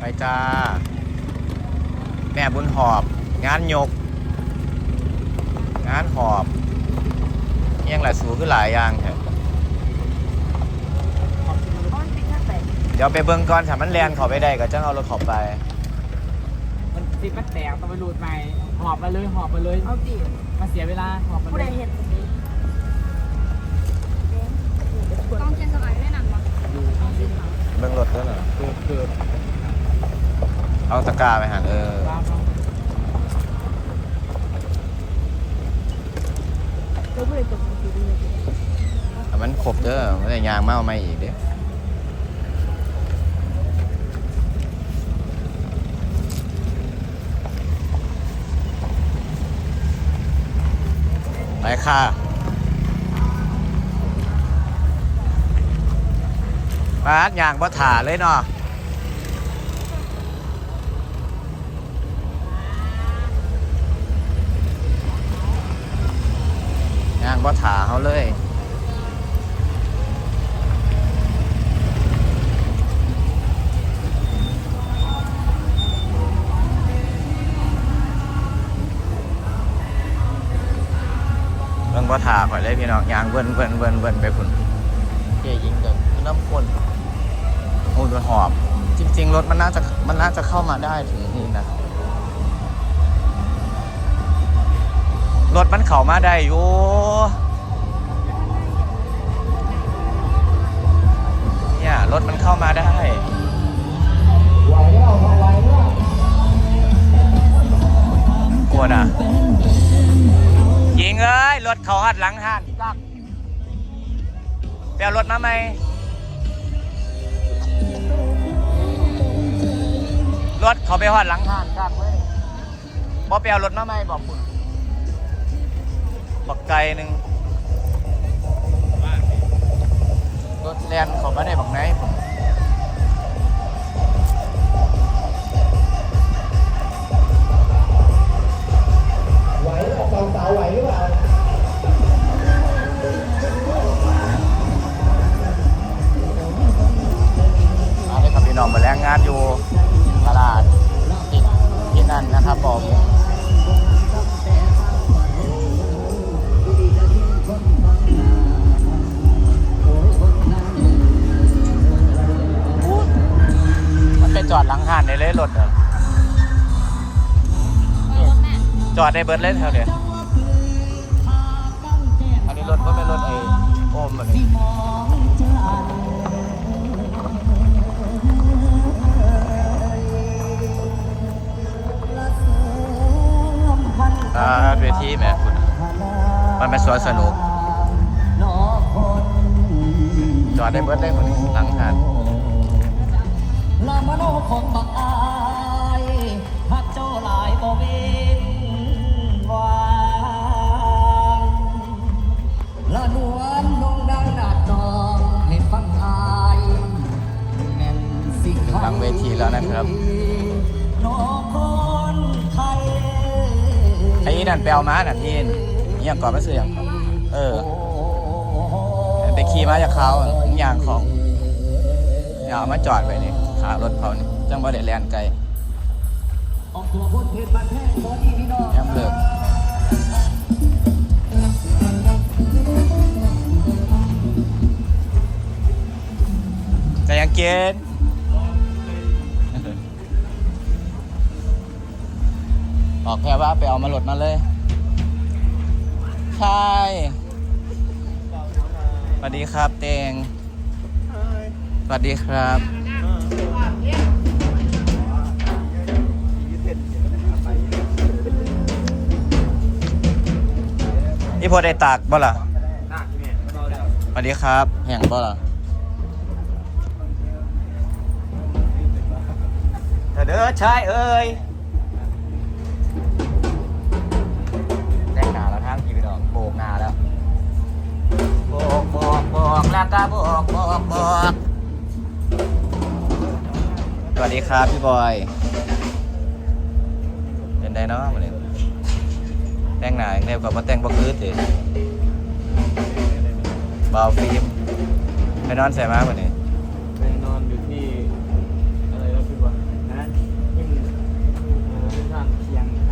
ไปจ้า แม่บุญหอบ งานยก งานหอบเอียงหลายสูขึ้นหลายอย่างเถอะอ้อนปิดหน้าแตกเดี๋ยวไปเบิ่งก่อนถ้ามันแลนเขาไปได้ก็จังเอารถเขาไป มันติดมันแตกต้องไปรูดใหม่ หอบไปเลยหอบไปเลย เอาดิมาเสียเวลาหอบไปผู้เลใดยเห็นตรงนี้ต้องเชียนสบายไม่หนักหรอกเบิ่งรถด้วยเหรอ เกิดเกิด เอาตะกร้าไปหันเออตามเราเจ้าผู้ใดตกอยู่ดีเลยแต่มันครบเด้อไม่ได้ยางมาเอามาอีกเด้อไปค่ะมาดยางบ่ถ่าเลยเนาะ บ่ถ่าข่อยเลยพี่น้องยางเบิ่นเบิ่นเบิ่นเบิ่นไปพุ่นเจ๊ยิงกันน้ำคนโอ้ยหอบ จริง ๆ รถมันน่าจะมันน่าจะเข้ามาได้ถึงนี่นะรถมันเข้ามาได้อยู่เนี่ยรถมันเข้ามาได้กลัวนะ ยิงเอ้ยรถเขาหัดหลังหันกักไปเอารถมาไหมรถเขาไปหอดหลังหันกักเว้ยบอไปเอารถมาไหมบอกคุณบอกไกลหนึ่งรถแลนเขาไม่ได้บอกไหนผม ไหวหรือเปล่ามาได้ครับพี่น้องมาแรงงานอยู่ตลาดที่ที่นั่นนะครับผมมันไปจอดหลังห้านได้เลยรถเหรอรถแม่จอดได้เบิร์ดเลยแถวเนี้ย ทีแหม่คุณมันเป็นสวนสนุกจอดได้เบิร์ดเลยคนนี้หลังหานลามโนของบักอายพักเจ้าหลายบ่เไอ้นั่นไปเอาม้าน่ะที่นี่อยังก่อนไม่ซื้อยังเออไปขี่ม้าจากเขายางของอย่าเอามาจอดไว้นี่ขารถเขานี่จังบ่ได้แลนไกลออกตัวพ้นเพชรบ้านแพงสวัสดีพี่น้อย่ำเลิกจยังเกณฑ์บอกแค่ว่าไปเอามาหลดมาเลย ใช่สวัสดีครับเตงสวัสดีครับ นี่พอได้ตากบ่ล่ะหนักเนี่ยเราแล้วสวัสดีครับ แห่งบ่ล่ะเธอเด้อชายเอ้ย อกบอกบอกแล้วก็บอกบอกบอกสวัสดีครับพี่บอยเป็นไดเนาะวันนี้แต่งหนาอย่างเดียวกับมาแต่งบักคืดเลยบาวฟิล์มไปนอนใส่มากวันนี้ไปนอนอยู่ที่อะไรนะพี่บอยนะยิ่งเอ่อเส้นทางเชียงค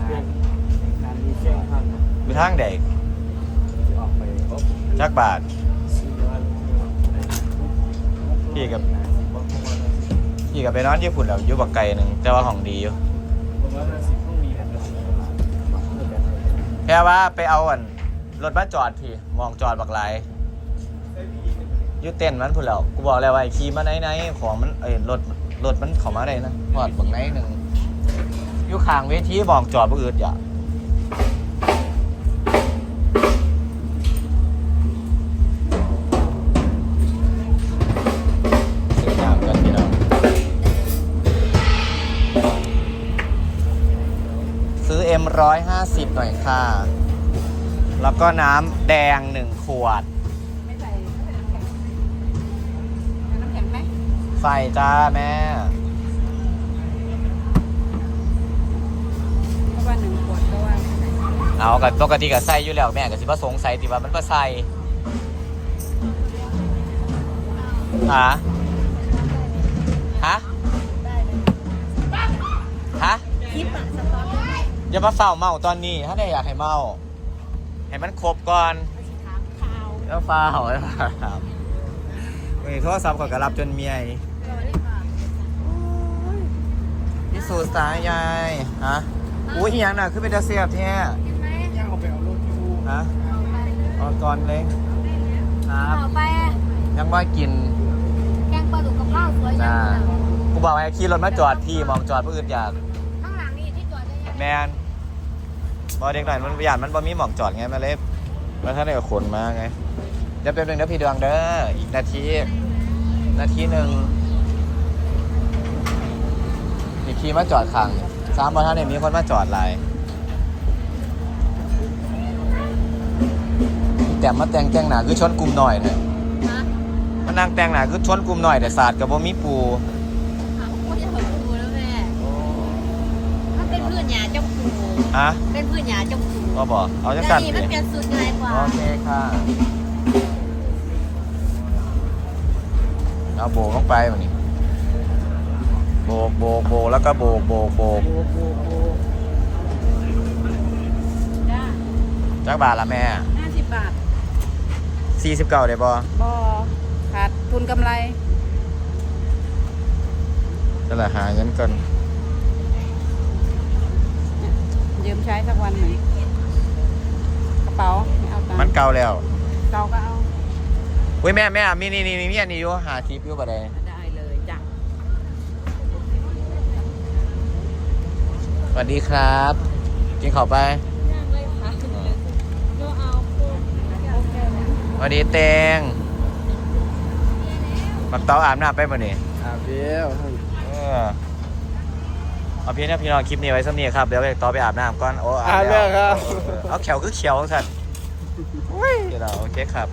างมีเชียงคาน ไปทางใด จักบาทพี่กับพี่กับไปนอนญี่ปุ่นแล้วอยู่บักไก่หนึ่งแต่ว่าของดีอยู่แค่ว่าไปเอาอันรถมาจอดพี่มองจอดบักไหลยอยู่เต้นมันพุ่นแล้วกูบอกแล้วว่าไอ้ขี่มาไหนๆของมันเอ้ยรถรถมันเข้ามาได้นะจอดบักไหนหนึ่งอยู่ข้างเวทีมองจอดบ่อื่นอย่า M ร้อยห้าสิบหน่อยค่ะ แล้วก็น้ำแดงหนึ่งขวด ไม่ใส่น้ำแข็งไหมใส่จ้าแม่ เพราะว่าหนึ่งขวดก็ว่าเอากับปกติกับใส่อยู่แล้วแม่กับสิว่าสงสัยติว่ามันก็ใส่ฮะ อย่ามาเฝ้าเมาตอนนี้ ถ้าได้อยากให้เมา ให้มันครบก่อนถามข่าวแล้วเฝ้าแล้วเฝ้าวันนี้โทรศัพท์ก่อนก็รับจนเมียยสวัสดีค่ะพิสูจน์สายยายฮะอุ้ยอีหยังน่ะคือเป็นตาเสียบแท้กินไหมย่างเอาไปเอารถที่อูฮะเอาไปเอาก่อนเลยครับเอาไปยังว่ากิน แกงปลาดุกกับข้าวสวยจัจ้างกูบอกให้ขี่รถมาจอดพี่มองจอดผู้อื่นอยาก แมนบอเด็กหน่อยมันหยาดมันบ่มีหมองจอดไงมาเล็บมาถ้าได้กับขนมาไงเดี๋ยวเป็นหนึ่งเดี๋ยวพี่ดวงเด้ออีกนาที นาทีหนึ่งอีกขี่มาจอดข้างสามบอท่านเนี่ยมีคนมาจอดหลายแต่มาแต่งแต่งหนาคือชนกลุ่มหน่อยเถอะฮะมานั่งแต่งหนาคือชนกลุ่มหน่อยแต่ศาสตร์กับบ่มีปู หาพวกจะถอดปูแล้วแม่มันเป็นพืชหญ้าจมปู ฮะเป็นพืชหญ้าจมปูก็บอกเอาจังแต่สันนี่สิมันเป็นสูตรง่ายกว่า โอเคค่ะเอาโบกลงไปแบบนี้โบกโบกโบกแล้วก็โบกโบกโบกโอ้โหโอ้จ้าจักบาทละแม่ห้าสิบบาทสี่สิบเก้าได้บ่บอขาดทุนกำไรจะละหาเงินกัน ยืมใช้สักวันหนึ่งกระเป๋าไม่เอาตังมันค์เก่าแล้วเก่าก็เอาเว้ยแม่แม่มีนี่นี่นี่มีอันนี้อยู่หาทิปอยู่บ่ได้ได้เลยจ้ะสวัสดีครับ กินข้าวไปย่างเลยค่ะเราเอาปูสวัสดีเตงปักเตาอาบน้ำไปบ่นี่อาเบี้ยวเออ เอาพี่นะพี่น้องคลิปนี้ไว้สักนี้ครับเดี๋ยวไปต่อไปอาบน้ำก่อนโอ้อาเบี้ยวครับเออเอาแขวคือเขียวของสันอุ้ยเดี๋ยวเราโอเคครับ